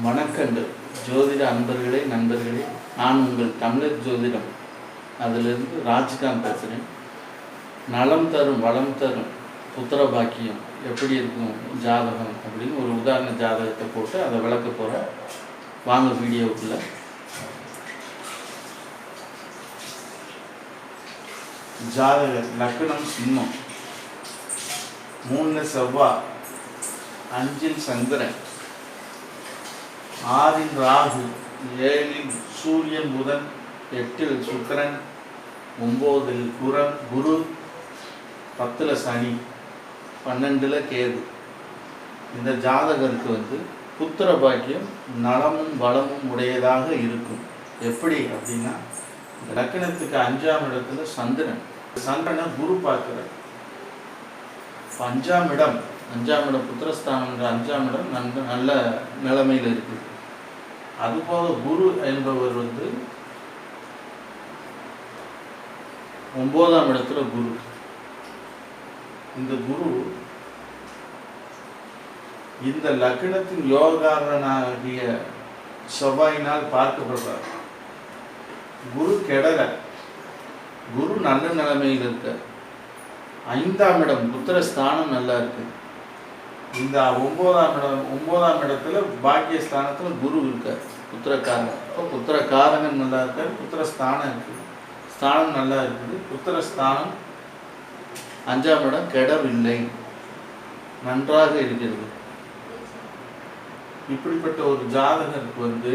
வணக்கங்கள் ஜோதிட அன்பர்களே நண்பர்களே நான் உங்கள் தமிழர் ஜோதிடம். அதிலிருந்து ராஜ்காந்த் பேசுகிறேன் நலம் தரும் வளம் தரும் புத்திர பாக்கியம் எப்படி இருக்கும் ஜாதகம் அப்படின்னு ஒரு உதாரண ஜாதகத்தை போட்டு அதை விளக்க போகிறேன் வாங்க வீடியோவுக்குள்ள ஜாதக லக்னம் சிம்மம். மூணு செவ்வாய் அஞ்சில் சந்திரன். ஆறில் ராகு ஏழில் சூரியன் புதன் எட்டில் சுக்கரன் ஒம்போதில் குரன் குரு பத்தில் சனி பன்னெண்டில் கேது. இந்த ஜாதகருக்கு வந்து புத்திர பாக்கியம் நலமும் வளமும் உடையதாக இருக்கும். எப்படி அப்படின்னா லக்கணத்துக்கு அஞ்சாம் இடத்துல சந்திரன். சந்திரனை குரு பார்க்கிறார். அஞ்சாம் இடம் அஞ்சாம் இடம் புத்திரஸ்தானம்ன்ற அஞ்சாம் இடம் நல்ல நல்ல நிலைமையில் இருக்குது அதுபோல குரு என்பவர் வந்து ஒன்பதாம் இடத்துல குரு. இந்த குரு இந்த லக்னத்தின் யோகாரனாகிய செவ்வாயினால் பார்க்கப்படுறார். குரு கெடல குரு நல்ல நிலைமையில் இருக்க ஐந்தாம் இடம் புத்திர ஸ்தானம் நல்லா இருக்கு. இந்த ஒன்பதாம் இடம் ஒன்பதாம் இடத்துல பாக்கிய ஸ்தானத்தில் குரு இருக்கார். புத்திரக்காரன். இப்போ புத்திரக்காரகன் நல்லா இருக்கார் புத்திரஸ்தானம் இருக்குது. ஸ்தானம் நல்லா இருக்குது. புத்திரஸ்தானம் அஞ்சாம் இடம் கெடவில்லை. நன்றாக இருக்கிறது. இப்படிப்பட்ட ஒரு ஜாதகருக்கு வந்து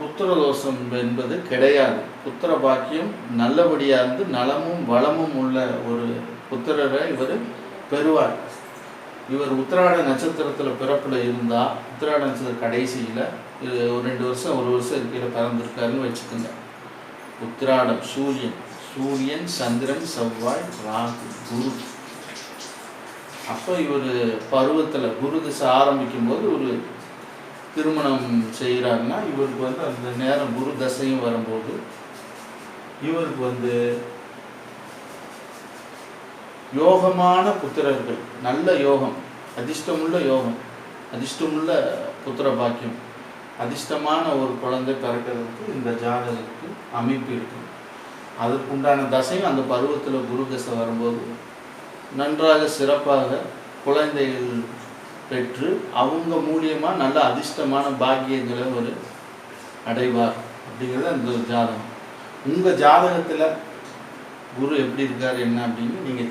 புத்திர தோஷம் என்பது கிடையாது. புத்திர பாக்கியம் நல்லபடியாக இருந்து நலமும் வளமும் உள்ள ஒரு புத்திரரை இவர் பெறுவார். இவர் உத்திராட நட்சத்திரத்தில் பிறப்பில் இருந்தால் உத்திராட நட்சத்திர கடைசியில் ஒரு ரெண்டு வருஷம் ஒரு வருஷம் இருக்கையில் பிறந்திருக்காருன்னு வச்சுக்கோங்க. உத்திராடம் சூரியன். சூரியன் சந்திரன் செவ்வாய் ராகு குரு. அப்போ இவர் பருவத்தில் குரு திசை ஆரம்பிக்கும் போது ஒரு திருமணம் செய்கிறாருன்னா இவருக்கு வந்து அந்த நேரம் குரு தசையும் வரும்போது இவருக்கு வந்து யோகமான புத்திரர்கள் நல்ல யோகம் அதிர்ஷ்டமுள்ள யோகம் அதிர்ஷ்டமுள்ள புத்திர பாக்கியம் அதிர்ஷ்டமான ஒரு குழந்தை பிறக்கிறதுக்கு இந்த ஜாதகத்துக்கு அமைப்பு இருக்கும் அதுக்கு உண்டான தசையும் அந்த பருவத்தில் குரு தசை வரும்போது நன்றாக சிறப்பாக குழந்தைகள் பெற்று அவங்க மூலியமாக நல்ல அதிர்ஷ்டமான பாக்கியங்களை ஒரு அடைவார் அப்படிங்கிறது அந்த ஒரு ஜாதகம். உங்கள் ஜாதகத்தில் குரு எப்படி இருக்கார் என்ன அப்படின்னு நீங்கள்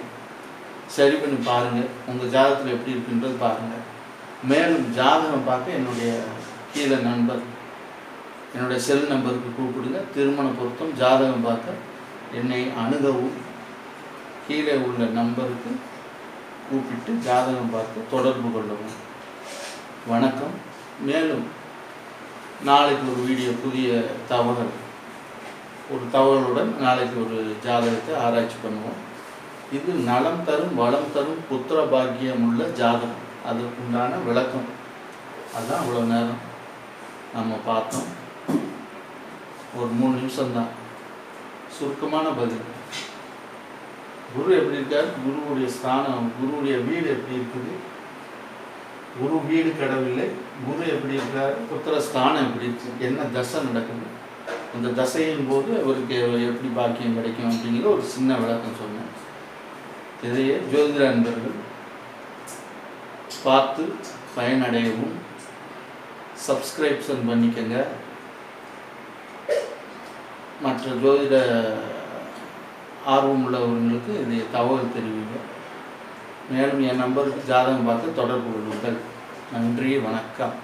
சரி பண்ணி பாருங்கள் உங்கள் ஜாதகத்தில் எப்படி இருக்குன்றது பாருங்கள் மேலும் ஜாதகம் பார்க்க என்னுடைய கீழே நண்பர் என்னுடைய செல் நம்பருக்கு கூப்பிடுங்க. திருமண பொருத்தம் ஜாதகம் பார்க்க என்னை அணுகவும் கீழே உள்ள நம்பருக்கு கூப்பிட்டு ஜாதகம் பார்த்து தொடர்பு கொள்ளவும். வணக்கம். மேலும் நாளைக்கு ஒரு வீடியோ புதிய தகவல் ஒரு தகவலுடன் நாளைக்கு ஒரு ஜாதகத்தை ஆராய்ச்சி பண்ணுவோம். இது நலம் தரும் வளம் தரும் புத்திர பாக்கியம் உள்ள ஜாதகம். அதுக்குண்டான விளக்கம். அதுதான் அவ்வளோ நேரம் நம்ம பார்த்தோம். ஒரு மூணு நிமிஷம்தான். சுருக்கமான பதில். குரு எப்படி இருக்கார்? குருவுடைய ஸ்தானம் குருவுடைய வீடு எப்படி இருக்குது? குரு வீடு கடவில்லை குரு எப்படி இருக்கார்? புத்திர ஸ்தானம் எப்படி இருக்கு? என்ன தசை நடக்குது? அந்த தசையின் போது அவருக்கு எப்படி பாக்கியம் கிடைக்கும் அப்படிங்கிற ஒரு சின்ன விளக்கம் சொன்னேன். இதையே ஜோதிட அன்பர்கள் பார்த்து பயனடையவும் சப்ஸ்கிரிப்ஷன் பண்ணிக்கங்க. மற்ற ஜோதிட ஆர்வம் உள்ளவர்களுக்கு இது தகவல் தெரிவிங்க. மேலும் என் நம்பருக்கு ஜாதகம் பார்த்து தொடர்பு கொள்ளுங்கள். நன்றி வணக்கம்.